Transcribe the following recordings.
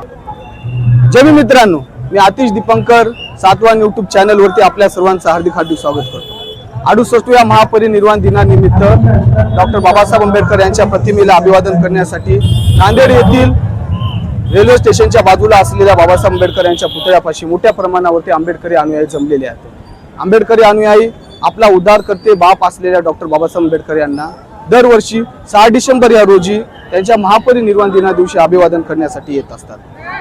जय मी मित्रांनो मी आतिश दीपंकर सातवान युट्यूब चॅनल वरती आपल्या सर्वांचं हार्दिक हार्दिक स्वागत करतो. अडुसष्टव्या महापरिनिर्वाण दिनानिमित्त डॉक्टर बाबासाहेब आंबेडकर यांच्या प्रतिमेला अभिवादन करण्यासाठी नांदेड येथील रेल्वे स्टेशनच्या बाजूला असलेल्या बाबासाहेब आंबेडकर यांच्या पुतळ्यापाशी मोठ्या प्रमाणावरती आंबेडकरी अनुयायी जमलेले आहेत. आंबेडकरी अनुयायी आपला उद्धारकर्ते बाप असलेल्या डॉक्टर बाबासाहेब आंबेडकर यांना दरवर्षी सहा डिसेंबर या रोजी त्यांच्या महापरिनिर्वाण दिना दिवशी अभिवादन करण्यासाठी येत असतात.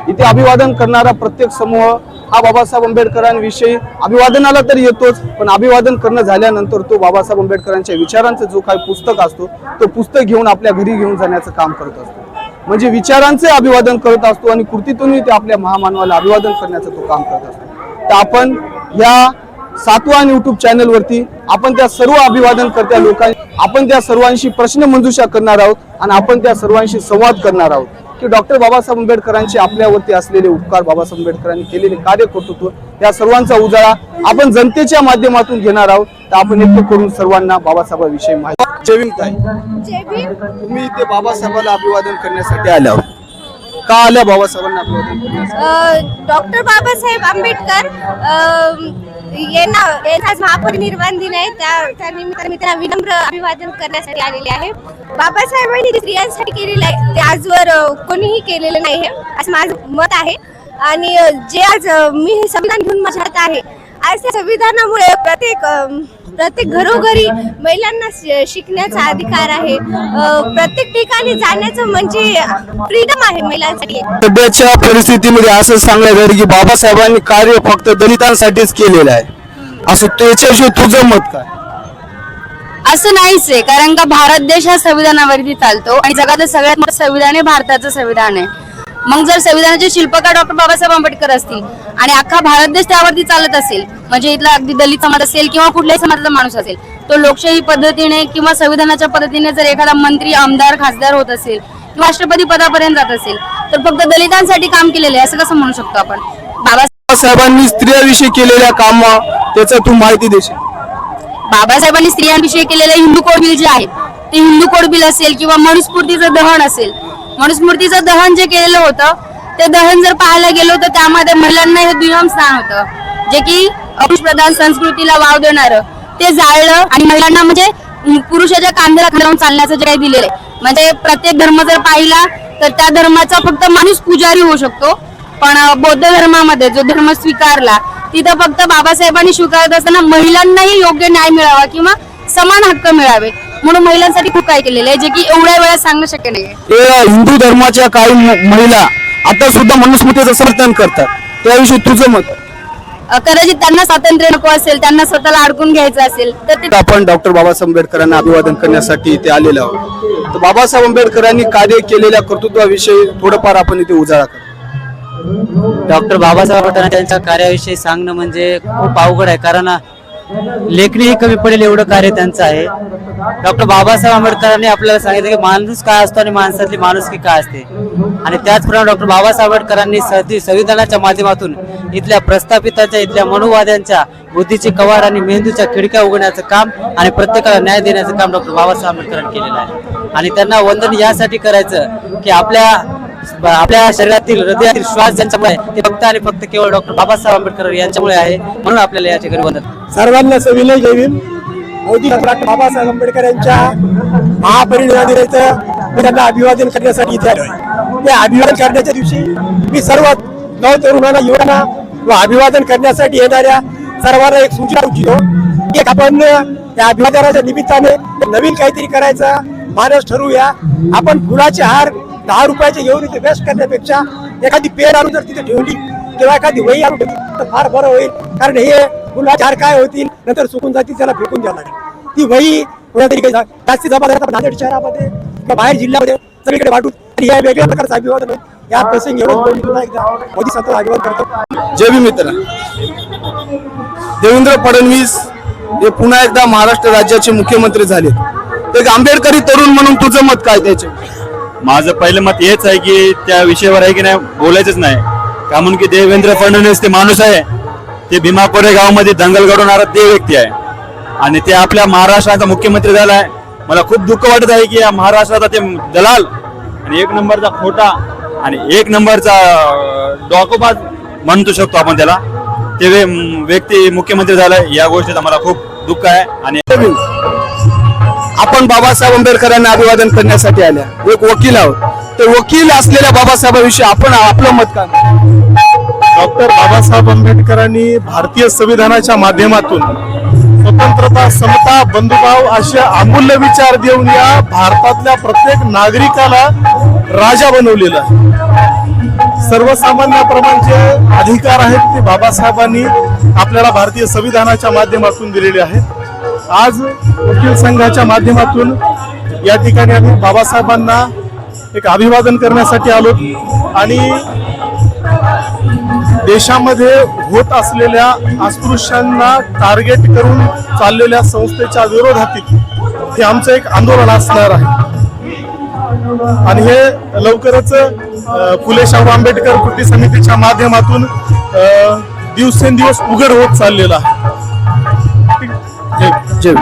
इथे अभिवादन करणारा प्रत्येक समूह हा बाबासाहेब आंबेडकरांविषयी अभिवादनाला तर येतोच पण अभिवादन करणं झाल्यानंतर तो बाबासाहेब आंबेडकरांच्या विचारांचं जो काही पुस्तक असतो तो पुस्तक घेऊन आपल्या घरी घेऊन जाण्याचं काम करत असतो. म्हणजे विचारांचे अभिवादन करत असतो आणि कृतीतूनही ते आपल्या महामानवाला अभिवादन करण्याचं तो काम करत असतो. तर आपण या सातवान युट्यूब चॅनल वरती आपण त्या सर्व अभिवादन करत्या लोकांनी आपण त्या सर्वांशी प्रश्न मंजुषा करणार आहोत आणि आपण त्या सर्वांशी संवाद करणार आहोत. की डॉक्टर बाबासाहेब आंबेडकरांचे आपल्यावरती असलेले उपकार बाबासाहेब आंबेडकरांनी केलेले कार्यकर्तृत्व या सर्वांचा उजाळा आपण जनतेच्या माध्यमातून घेणार आहोत. तर आपण एक करून सर्वांना बाबासाहेबांविषयी माहिती जय भीम ताई. जय भीम. तुम्ही इथे बाबासाहेबाला अभिवादन करण्यासाठी आल्या आहोत. का आल्या बाबासाहेबांना अभिवादन डॉक्टर बाबासाहेब आंबेडकर येणार यांना यांचा निर्माण दिन आहे त्या निमित्ताने मी त्यांना विनम्र अभिवादन करण्यासाठी आलेले आहे. बाबासाहेबांनी स्त्रियांसाठी केलेलं आहे ते आजवर कोणीही केलेलं नाही आहे असं माझं मत आहे. आणि जे आज मी हे संविधान घेऊन माझ्या हात आहे आज संविधानामुळे प्रत्येक प्रत्येक घरोघरी महिलांना शि- शिकण्याचा अधिकार आहे. प्रत्येक ठिकाणी जाण्याचं म्हणजे फ्रीडम आहे महिलांसाठी. सध्याच्या परिस्थितीमध्ये असं सांगण्यात येईल की बाबासाहेबांनी कार्य फक्त दलितांसाठीच केलेलं आहे. असं त्याच्याविषयी तुझं मत काय असं नाहीच आहे कारण का भारत देश हा संविधानावरती चालतो आणि जगातलं सगळ्यात मोठं संविधान हे भारताचं संविधान आहे. मग जर संविधानाचे शिल्पकार डॉक्टर बाबासाहेब आंबेडकर असतील आणि अख्खा भारत देश त्यावरती चालत असेल म्हणजे इथला अगदी दलित समाज असेल किंवा कुठल्याही समाजाचा माणूस असेल तो लोकशाही पद्धतीने किंवा संविधानाच्या पद्धतीने जर एखादा मंत्री आमदार खासदार होत असेल किंवा राष्ट्रपती पदापर्यंत जात असेल तर फक्त दलितांसाठी काम केलेलं आहे असं कसं म्हणू शकतो आपण? बाबा बाबासाहेबांनी स्त्रियाविषयी केलेल्या काम त्याचं तू माहिती देशील. बाबासाहेबांनी स्त्रियांविषयी केलेले हिंदू कोड बिल जे आहे ते हिंदू कोड बिल असेल किंवा मनुस्मृतीचं दहन असेल मनुस्मृतीचं दहन जे केलेलं होतं ते दहन जर पाहायला गेलो तर त्यामध्ये महिलांना हे दुय्यम स्थान होतं. जे की पुरुष प्रधान संस्कृतीला वाव देणारं. ते जाळलं आणि महिलांना म्हणजे पुरुषाच्या कांद्याला खाऊन चालण्याचं जे काही दिलेलं आहे. म्हणजे प्रत्येक धर्म जर पाहिला तर त्या धर्माचा फक्त माणूस पुजारी होऊ शकतो. पण बौद्ध धर्मामध्ये जो धर्म स्वीकारला तिथं फक्त बाबासाहेबांनी स्वीकारत असताना महिलांनाही योग्य न्याय मिळावा किंवा समान हक्क मिळावे. म्हणून महिलांसाठी खूप काही केलेलं आहे जे की एवढ्या वेळा सांगणं शक्य नाहीये. ते हिंदू धर्माच्या काही महिला आता सुद्धा मनुस्मृतीचं समर्थन करतात. त्याविषयी तुझं मत? कदाचित त्यांना स्वातंत्र्य नको असेल त्यांना स्वतःला अडकून घ्यायचं असेल तर ते आपण डॉक्टर बाबासाहेब आंबेडकरांना अभिवादन करण्यासाठी इथे आलेलो आहोत. तर बाबासाहेब आंबेडकरांनी कार्य केलेल्या कर्तृत्वाविषयी थोडंफार आपण इथे उजाळा करू. डॉक्टर बाबासाहेब आंबेडकर यांच्या कार्याविषयी सांगणं म्हणजे खूप अवघड आहे कारण लेखणीही कमी पडेल एवढं कार्य त्यांचं आहे. डॉक्टर बाबासाहेब आंबेडकरांनी आपल्याला सांगितलं की माणूस काय असतो आणि माणसातली माणुसकी काय असते? आणि त्याचप्रमाणे डॉक्टर बाबासाहेब आंबेडकरांनी सती संविधानाच्या माध्यमातून इथल्या प्रस्थापितांच्या इथल्या मनुवाद्यांच्या बुद्धीची कवाड आणि मेंदूच्या खिडक्या उघडण्याचं काम आणि प्रत्येकाला न्याय देण्याचं काम डॉक्टर बाबासाहेब आंबेडकरांनी केलेलं आहे. आणि त्यांना वंदन यासाठी करायचं की आपल्या आपल्या शरीरातील हृदयातील श्वास ज्यांच्यामुळे ते फक्त आणि फक्त केवळ डॉक्टर बाबासाहेब आंबेडकर यांच्यामुळे आहे म्हणून आपल्याला या ठिकाणी वंदन सर्वांना सविनय जय मोदी डॉक्टर बाबासाहेब आंबेडकर यांच्या महापरिणाम दिनाचं मी त्यांना अभिवादन करण्यासाठी इथे आलो आहे ते अभिवादन करण्याच्या दिवशी मी सर्व नव तरुणांना युवकांना व अभिवादन करण्यासाठी येणाऱ्या सर्वांना एक सूचना इच्छितो की एक आपण या अभिवादनाच्या निमित्ताने नवीन काहीतरी करायचा मानस ठरवूया. आपण फुलाचे हार दहा रुपयाचे घेऊन इथे वेस्ट करण्यापेक्षा एखादी पेड आणून जर तिथे ठेवली किंवा एखादी वही आणून ठेवली तर फार बरं होईल. कारण हे फुलाचे हार काय होतील नंतर सुकून जातील त्याला फेकून द्यावं लागेल. ती वही कोणातरी काही जास्ती तर नांदेड शहरामध्ये किंवा बाहेर जिल्ह्यामध्ये सगळीकडे वाटून या वेगळ्या प्रकारचं अभिवादन. या प्रसंगी बोलून पुन्हा एकदा मोदी संत अभिवादन करतो. जय भीम मित्र. देवेंद्र फडणवीस हे पुन्हा एकदा महाराष्ट्र राज्याचे मुख्यमंत्री झाले. एक आंबेडकरी तरुण म्हणून तुझं मत काय त्याचे? माझं पहिलं मत हेच आहे की त्या विषयावर आहे की नाही बोलायचंच नाही. का म्हणून की देवेंद्र फडणवीस ते माणूस आहे. ते भीमा कोरेगावमध्ये दंगल घडवणारा ते व्यक्ती आहे. आणि ते आपल्या महाराष्ट्राचा मुख्यमंत्री झाला आहे. मला खूप दुःख वाटत आहे की या महाराष्ट्राचा ते दलाल आणि एक नंबरचा खोटा आणि एक नंबरचा डॉकोबाज म्हणतो शकतो आपण त्याला. ते व्यक्ती मुख्यमंत्री झालाय या गोष्टीचा मला खूप दुःख आहे. आणि आपण बाबासाहेब आंबेडकरांना अभिवादन करण्यासाठी आल्या. एक वकील आहोत. ते वकील असलेल्या बाबासाहेबांविषयी आपण आपलं मत का? डॉक्टर बाबासाहेब आंबेडकरांनी भारतीय संविधानाच्या माध्यमातून स्वतंत्रता समता बंधुभाव असे अमूल्य विचार देऊन या भारतातल्या प्रत्येक नागरिकाला राजा बनवलेला आहे. सर्वसामान्याप्रमाणे जे अधिकार आहेत ते बाबासाहेबांनी आपल्याला भारतीय संविधानाच्या माध्यमातून दिलेले आहेत. आज वकील संघाच्या माध्यमातून या ठिकाणी आम्ही बाबासाहेबांना एक अभिवादन करण्यासाठी आलो आणि देशामध्ये होत असलेल्या अस्पृश्यांना टार्गेट करून चाललेल्या संस्थेच्या विरोधातील हे आमचं एक आंदोलन असणार आहे. आणि हे लवकरच फुले शाहू आंबेडकर कृती समितीच्या माध्यमातून दिवसेंदिवस उघड होत चाललेलं आहे. जय जय